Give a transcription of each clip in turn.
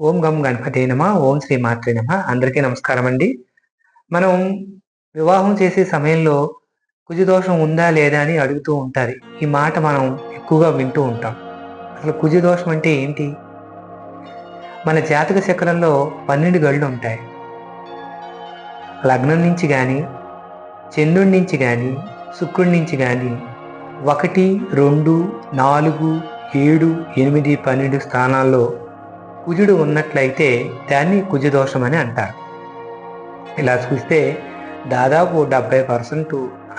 ఓం గం గణపతి నమ ఓం శ్రీ మాత్రే నమ. అందరికీ నమస్కారం అండి మనం వివాహం చేసే సమయంలో కుజదోషం ఉందా లేదా అని అడుగుతూ ఉంటారు. ఈ మాట మనం ఎక్కువగా వింటూ ఉంటాం. అసలు కుజదోషం అంటే ఏంటి? మన జాతక చక్రంలో పన్నెండు గళ్ళు ఉంటాయి. లగ్నం నుంచి కానీ చంద్రుడి నుంచి కానీ శుక్రుడి నుంచి కానీ ఒకటి రెండు నాలుగు ఏడు ఎనిమిది పన్నెండు స్థానాల్లో కుజుడు ఉన్నట్లయితే దాన్ని కుజదోషమని అంటారు. ఇలా చూస్తే దాదాపు డెబ్బై పర్సెంట్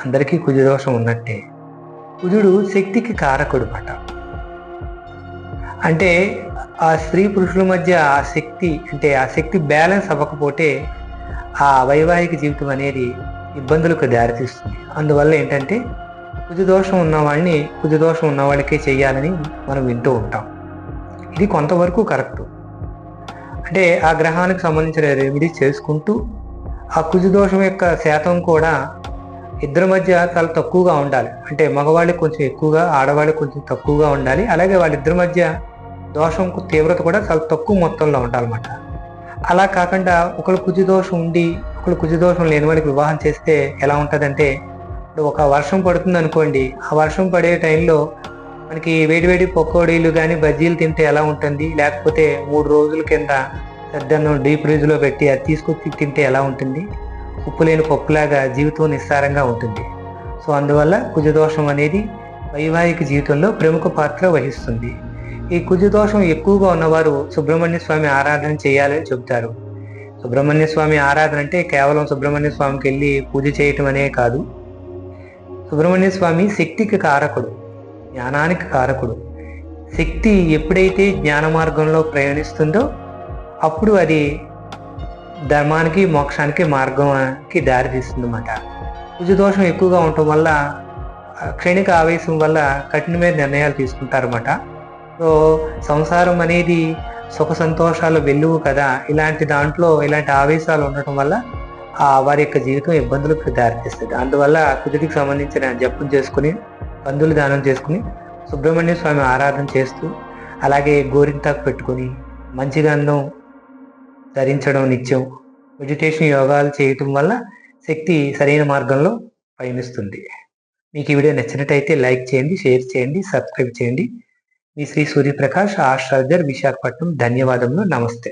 అందరికీ కుజదోషం ఉన్నట్టే. కుజుడు శక్తికి కారకుడు మాట అంటే ఆ స్త్రీ పురుషుల మధ్య ఆ శక్తి అంటే ఆ శక్తి బ్యాలెన్స్ అవ్వకపోతే ఆ వైవాహిక జీవితం అనేది ఇబ్బందులకు దారితీస్తుంది. అందువల్ల ఏంటంటే కుజదోషం ఉన్న వాళ్ళని కుజదోషం ఉన్న వాళ్ళకే చేయాలని మనం వింటూ ఉంటాం. ఇది కొంతవరకు కరెక్టు. అంటే ఆ గ్రహానికి సంబంధించిన రెమెడీస్ చేసుకుంటూ ఆ కుజదోషం యొక్క శాతం కూడా ఇద్దరి మధ్య చాలా తక్కువగా ఉండాలి. అంటే మగవాళ్ళకి కొంచెం ఎక్కువగా ఆడవాళ్ళకి కొంచెం తక్కువగా ఉండాలి. అలాగే వాళ్ళిద్దరి మధ్య దోషం తీవ్రత కూడా చాలా తక్కువ మొత్తంలో ఉండాలన్నమాట. అలా కాకుండా ఒకళ్ళు కుజదోషం ఉండి ఒకళ్ళు కుజదోషం లేని వాళ్ళకి వివాహం చేస్తే ఎలా ఉంటుందంటే ఇప్పుడు ఒక వర్షం పడుతుంది అనుకోండి ఆ వర్షం పడే టైంలో మనకి వేడివేడి పకోడీలు కానీ బజ్జీలు తింటే ఎలా ఉంటుంది? లేకపోతే మూడు రోజుల కింద పెద్దను డీప్ ఫ్రిడ్జ్లో పెట్టి అది తీసుకొచ్చి తింటే ఎలా ఉంటుంది? ఉప్పు లేని పప్పులాగా జీవితం నిస్సారంగా ఉంటుంది. సో అందువల్ల కుజదోషం అనేది వైవాహిక జీవితంలో ప్రముఖ పాత్ర వహిస్తుంది. ఈ కుజదోషం ఎక్కువగా ఉన్నవారు సుబ్రహ్మణ్య స్వామి ఆరాధన చేయాలని చెబుతారు. సుబ్రహ్మణ్య స్వామి ఆరాధన అంటే కేవలం సుబ్రహ్మణ్య స్వామికి వెళ్ళి పూజ చేయటం అనే కాదు. సుబ్రహ్మణ్య స్వామి శక్తికి కారకుడు. జ్ఞానానికి కారకుడు. శక్తి ఎప్పుడైతే జ్ఞాన మార్గంలో ప్రయాణిస్తుందో అప్పుడు అది ధర్మానికి మోక్షానికి మార్గానికి దారితీస్తుంది అన్నమాట కుజదోషం ఎక్కువగా ఉండటం వల్ల క్షణిక ఆవేశం వల్ల కఠినమైన నిర్ణయాలు తీసుకుంటారన్నమాట. సో సంసారం అనేది సుఖ సంతోషాలు వెల్లువు కదా ఇలాంటి దాంట్లో ఇలాంటి ఆవేశాలు ఉండటం వల్ల ఆ వారి యొక్క జీవితం ఇబ్బందులకు దారితీస్తుంది. అందువల్ల కుదిరికి సంబంధించిన జపం చేసుకుని పందులు దానం చేసుకుని సుబ్రహ్మణ్య స్వామి ఆరాధన చేస్తూ అలాగే గోరింతాకు పెట్టుకొని మంచి గంధం ధరించడం నిత్యం మెడిటేషన్ యోగాలు చేయటం వల్ల శక్తి సరైన మార్గంలో పయనిస్తుంది. మీకు ఈ వీడియో నచ్చినట్టయితే లైక్ చేయండి షేర్ చేయండి సబ్స్క్రైబ్ చేయండి. మీ శ్రీ సూర్యప్రకాష్ ఆస్ట్రాలజర్ విశాఖపట్నం. ధన్యవాదములు. నమస్తే.